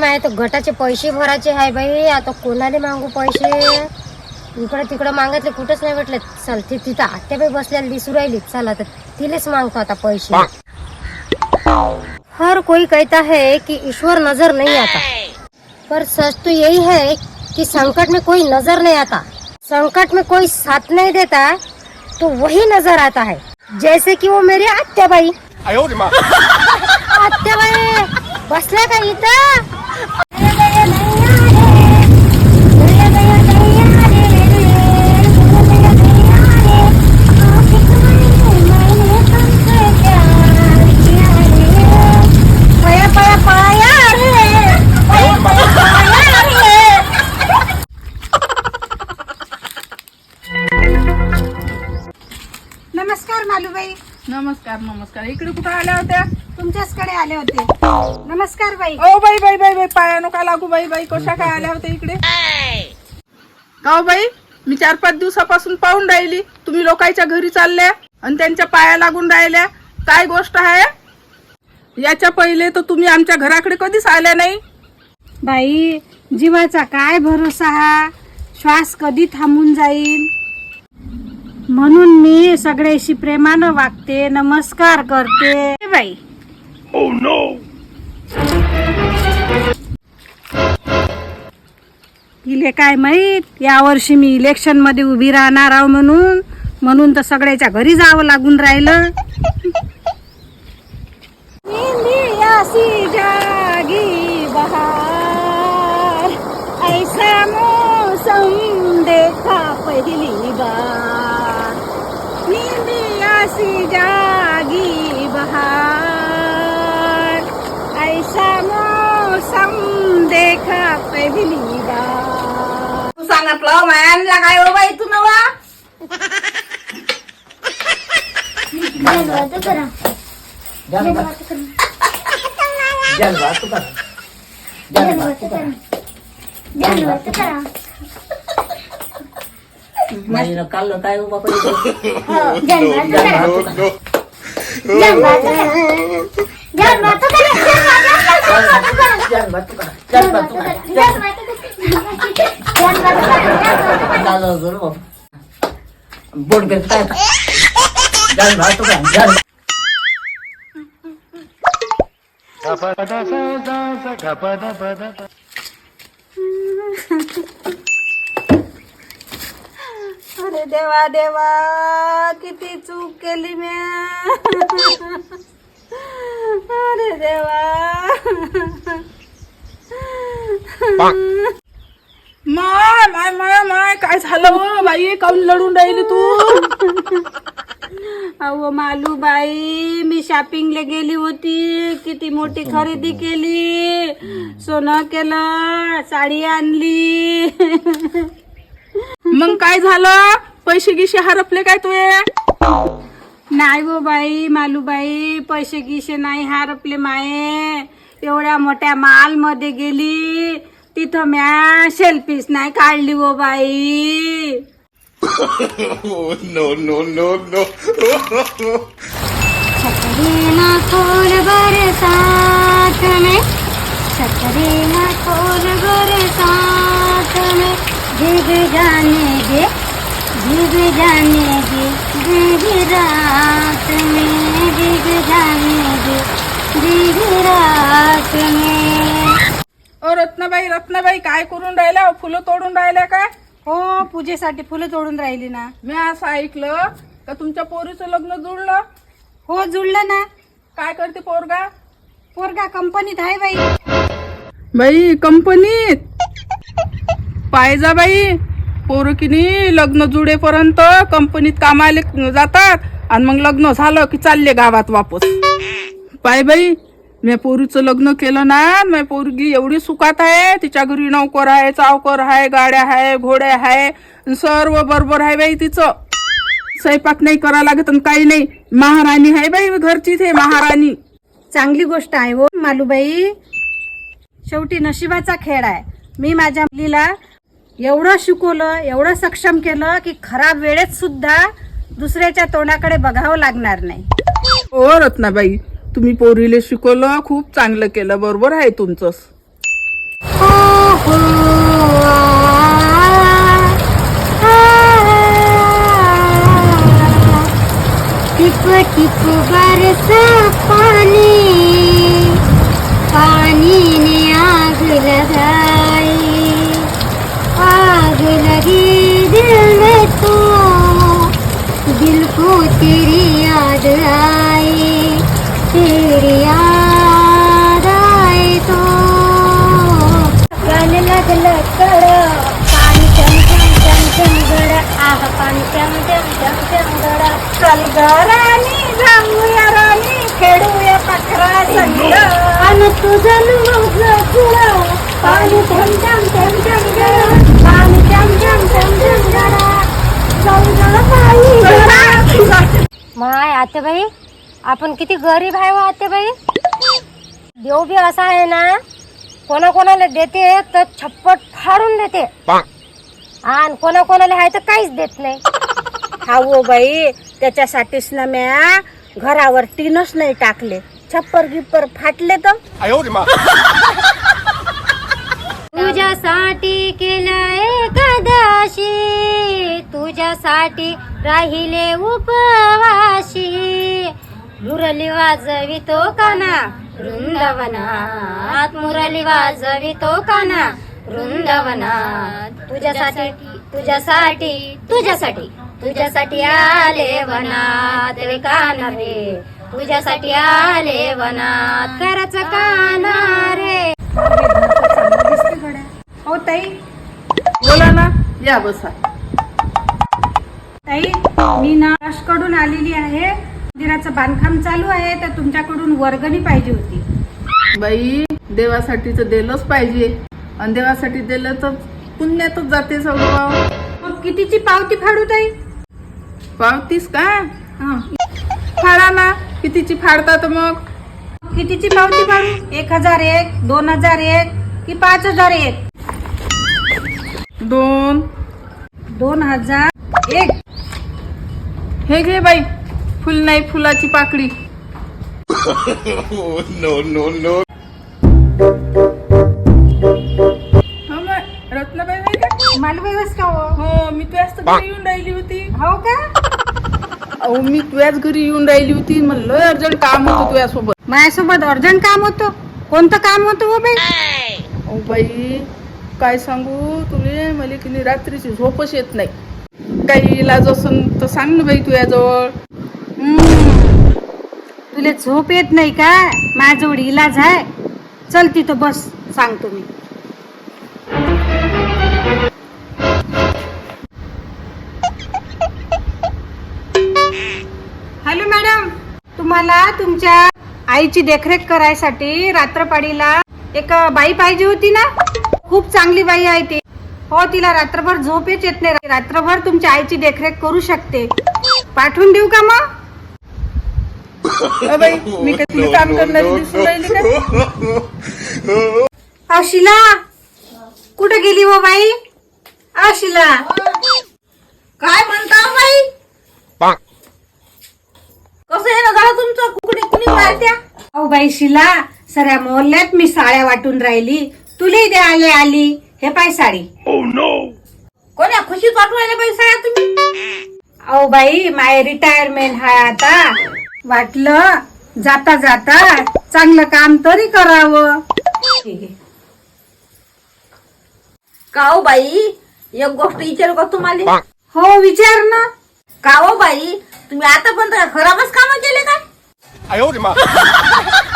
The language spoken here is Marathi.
माय तर गटाचे पैसे भरायचे आहे बाई. आता कोणाला मागू पैसे? इकडे तिकडे मागितले कुठंच नाही भेटले. चल ती तिथं आत्याबाई बसल्याला दिसू राहिली. चला तर तिलेच मागतो आता पैसे. हर कोई कहता है कि ईश्वर नजर नहीं आता। पर सच तो यही है कि संकट में कोई नजर नहीं आता। संकट में कोई साथ नहीं देता तो वही नजर आता है। जैसे कि वो मेरी आत्याबाई आत्याबाई बसल्या का इथं नमस्कार मालूबाई. नमस्कार नमस्कार. इकडे कुठं आल्या होत्या? तुमच्याचकडे आले होते. नमस्कार बाई. ओ बाई बाई बाई बाई पाया नका लागू बाई बाई. कशा काय आल्या होत्या इकडे? का हो बाई? मी चार पाच दिवसापासून पाहून राहिली. तुम्ही लोकांच्या घरी चालल्या आणि त्यांच्या पाया लागून राहिल्या. काय गोष्ट आहे? याच्या पहिले तर तुम्ही आमच्या घराकडे कधीच आल्या नाही. बाई जीवाचा काय भरोसा हा? श्वास कधी थांबून जाईल म्हणून मी सगळ्याशी प्रेमानं वागते नमस्कार करते. बाई. तिले काय माहीत? या वर्षी मी इलेक्शनमध्ये उभी राहणार आहो म्हणून. म्हणून तर सगळ्याच्या घरी जावं लागून राहिलं. तू सांगितलं मायानला काय हो बाई तू नवा काल काय उभा पडली बोट घेत काय जल भात का जल अरे देवा देवा किती चूक केली मी अरे देवा. माय माय माय माय काय झालं हो बाई काऊन लढून राहिली तू? अहो मालू बाई मी शॉपिंगला गेली होती. किती मोठी खरेदी केली. सोनं केलं साडी आणली. मग काय झालं? पैसे गिशे हरपले काय तुये नाही गो बाई मालूबाई पैसे गिसे नाही हारपले माये. एवढ्या मोठ्या माल मध्ये गेली. तिथं म्या सेल्फीच नाही काढली गो बाई. छतरीना खोल बरसात में छतरीना खोल बरसात में भीग जाने दे भीग जाने दे भीग रात में भीग जाने दे. ओ रत्नाबाई रत्नाबाई काय करून राहिल्या? फुलं तोडून राहिल्या काय हो पूजेसाठी फुलं तोडून राहिली ना. मी असं ऐकलं का तुमच्या पोरीचं लग्न जुळलं? हो जुळलं ना. काय करते पोरगा? पोरगा कंपनीत आहे बाई. बाई कंपनीत? पाहिजा बाई पोरं की नाही लग्न जुडेपर्यंत कंपनीत कामाले जातात आणि मग लग्न झालं की चालले गावात वापस. पाय बाई मी पोरीचं लग्न केलं ना मी पोरगी एवढी सुखात आहे तिच्या घरी नौकर आहे चावकर आहे गाड्या आहे घोड्या आहे सर्व बरोबर आहे बाई तिचं. स्वयंपाक नाही करा लागत आणि काही नाही. महाराणी आहे बाई घरची ते महाराणी. चांगली गोष्ट आहे हो मालूबाई. शेवटी नशिबाचा खेळ आहे. मी माझ्या मुलीला एवढं शिकवलं एवढं सक्षम केलं की खराब वेळेत सुद्धा दुसऱ्याच्या तोंडाकडे बघावं लागणार नाही. हो रत्नाबाई. तुम्ही पोरीले शिकवलं खूप चांगलं केलं बरोबर आहे तुमचं हो आ, बरसा लागलं पाणी चम चम चम चम गड आह पाणी चम चम चम चम गड चल ग राणी जाऊया राणी खेळूया पखरा संग आणि तुझं माझं गुळ पाणी चम चम चम चम गड पाणी चम चम चम चम गड जाऊ गड पाणी माय आतेबाई आपण किती गरीब आहे हो आतेबाई देव बी असा आहे ना कोणाकोणाला देते तर छप्पट फाडून देते. आणि कोणाकोणाला आहे तर काहीच देत नाही. हा ओ बाई त्याच्यासाठीच ना म्या घरावर टीनच नाही टाकले. छप्पर गिप्पर फाटले तर. तुझ्यासाठी केलाय एकादशी तुझ्यासाठी राहिले उपवाशी. मुरली वाजवितो काना वृंदावनात मुरली वाजवितो काना वृंदावनात. तुझ्यासाठी तुझ्यासाठी तुझ्यासाठी तुझ्यासाठी आले वनात रे काना रे. तुझ्यासाठी आले वनात करायचं काना रे. हो ताई. बोला ना या बसा. ताई मी ना कडून आलेली आहे. मंदिराचं बांधकाम चालू आहे तर तुमच्याकडून वर्गणी पाहिजे होती. बाई देवासाठी तर दिलंच पाहिजे. आणि देवासाठी दिलं तर पुण्यातच जाते सगळं मग कितीची पावती फाडू ताई? पावतीस का? हा. फाडा ना कितीची फाडतात मग कितीची पावती फाडू? एक हजार एक दोन हजार एक कि पाच हजार एक? दोन. दोन हजार एक. हे घे बाई. फुल नाही फुलाची no no! हो मग रत्नाबाई नाही का? हो? हो मी तुझ्याच तर घरी येऊन राहिली होती. हो का? अहो मी तुझ्याच घरी येऊन राहिली होती. म्हणलं अर्जंट काम होतं तुझ्यासोबत. माझ्यासोबत अर्जंट काम होतं? कोणतं काम होतं हो बाई? अहो बाई काय सांगू? तुले मला की नाही रात्रीची झोपच येत नाही. काही इलाज असन तर सांग ना बाई तुझ्याजवळ. तुला झोप येत नाही का? माझ्याजवळ इलाज आहे. चल तिथं बस सांगतो मी. हॅलो मॅडम तुम्हाला तुमच्या आईची देखरेख करायसाठी रात्रपाडीला एक बाई पाहिजे होती ना? खूप चांगली बाई आहे ती. हो तिला रात्रभर झोपेच येत नाही. रात्रभर तुमच्या आईची देखरेख करू शकते. पाठवून देऊ का मग? अ बाई मी काय तुला काम करणारी दिसून राहिली का? अ शिला कुठे गेली हो बाई? अ शिला काय म्हणता बाई? कसं आहे ना झालं तुमचं? कुकडी कुणी मारत्या? अहो बाई शिला सऱ्या मोहल्ल्यात मी साड्या वाटून राहिली. तुला द्यायला आली हे पाय साडी. कोण्या खुशीत वाटू राहिले बाई सगळ्या तुम्ही? अहो बाई माय रिटायरमेंट हाय आता. वाटलं जाता जाता चांगलं काम तरी करावं. काओ हो बाई? एक गोष्ट विचारू का तुम्हाला? हो. विचार ना. काओ हो बाई? तुम्ही आतापर्यंत खराबच काम केले काय?